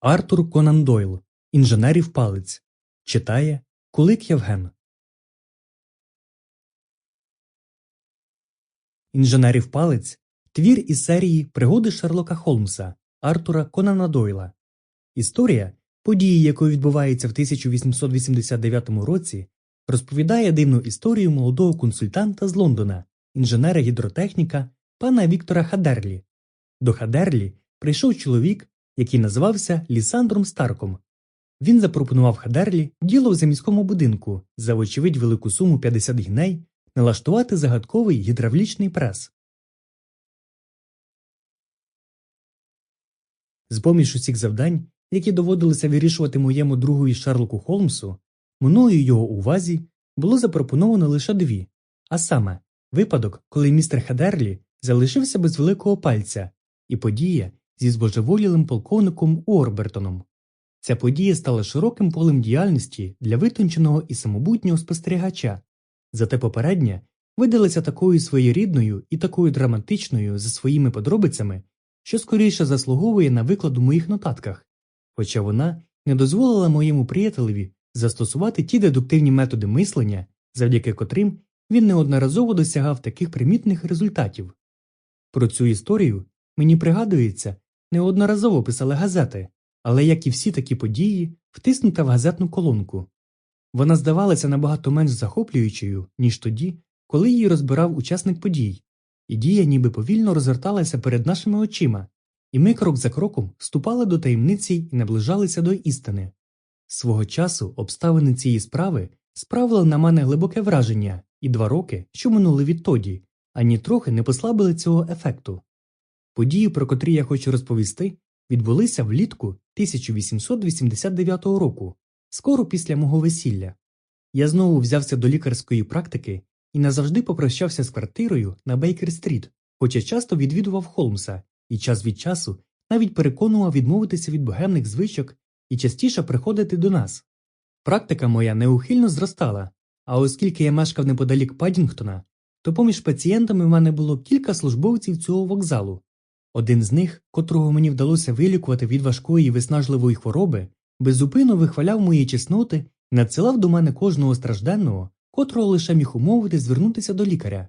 Артур Конан Дойл. Інженерів палець. Читає Кулик Євген. Інженерів палець твір із серії Пригоди Шерлока Холмса Артура Конана Дойла. Історія, події якої відбуваються в 1889 році, розповідає дивну історію молодого консультанта з Лондона, інженера гідротехніка пана Віктора Хадерлі. До Хадерлі прийшов чоловік, який називався Лісандром Старком. Він запропонував Хадерлі діло в заміському будинку за вочевидь велику суму 50 гіней налаштувати загадковий гідравлічний прес. З поміж усіх завдань, які доводилося вирішувати моєму другові Шерлоку Холмсу, мною його увазі було запропоновано лише дві, а саме випадок, коли містер Хадерлі залишився без великого пальця, і подія зі збожеволілим полковником Уорбертоном. Ця подія стала широким полем діяльності для витонченого і самобутнього спостерігача, зате попередня видалася такою своєрідною і такою драматичною за своїми подробицями, що скоріше заслуговує на виклад у моїх нотатках, хоча вона не дозволила моєму приятелеві застосувати ті дедуктивні методи мислення, завдяки котрим він неодноразово досягав таких примітних результатів. Про цю історію мені пригадується, неодноразово писали газети, але, як і всі такі події, втиснута в газетну колонку. Вона здавалася набагато менш захоплюючою, ніж тоді, коли її розбирав учасник подій, і дія ніби повільно розгорталася перед нашими очима, і ми крок за кроком вступали до таємниці і наближалися до істини. Свого часу обставини цієї справи справили на мене глибоке враження, і два роки, що минули відтоді, ані трохи не послабили цього ефекту. Події, про котрі я хочу розповісти, відбулися влітку 1889 року, скоро після мого весілля. Я знову взявся до лікарської практики і назавжди попрощався з квартирою на Бейкер-стріт, хоча часто відвідував Холмса і час від часу навіть переконував відмовитися від богемних звичок і частіше приходити до нас. Практика моя неухильно зростала, а оскільки я мешкав неподалік Падінгтона, то поміж пацієнтами в мене було кілька службовців цього вокзалу. Один з них, котрого мені вдалося вилікувати від важкої і виснажливої хвороби, беззупинно вихваляв мої чесноти і надсилав до мене кожного стражденного, котрого лише міг умовити звернутися до лікаря.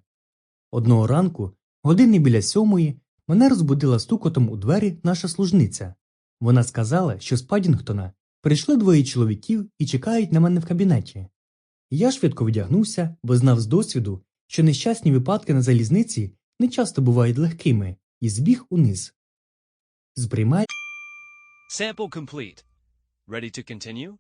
Одного ранку, години біля сьомої, мене розбудила стукотом у двері наша служниця. Вона сказала, що з Падінгтона прийшли двоє чоловіків і чекають на мене в кабінеті. Я швидко вдягнувся, бо знав з досвіду, що нещасні випадки на залізниці не часто бувають легкими, і збіг униз. Сприймай. Sample complete. Ready to continue?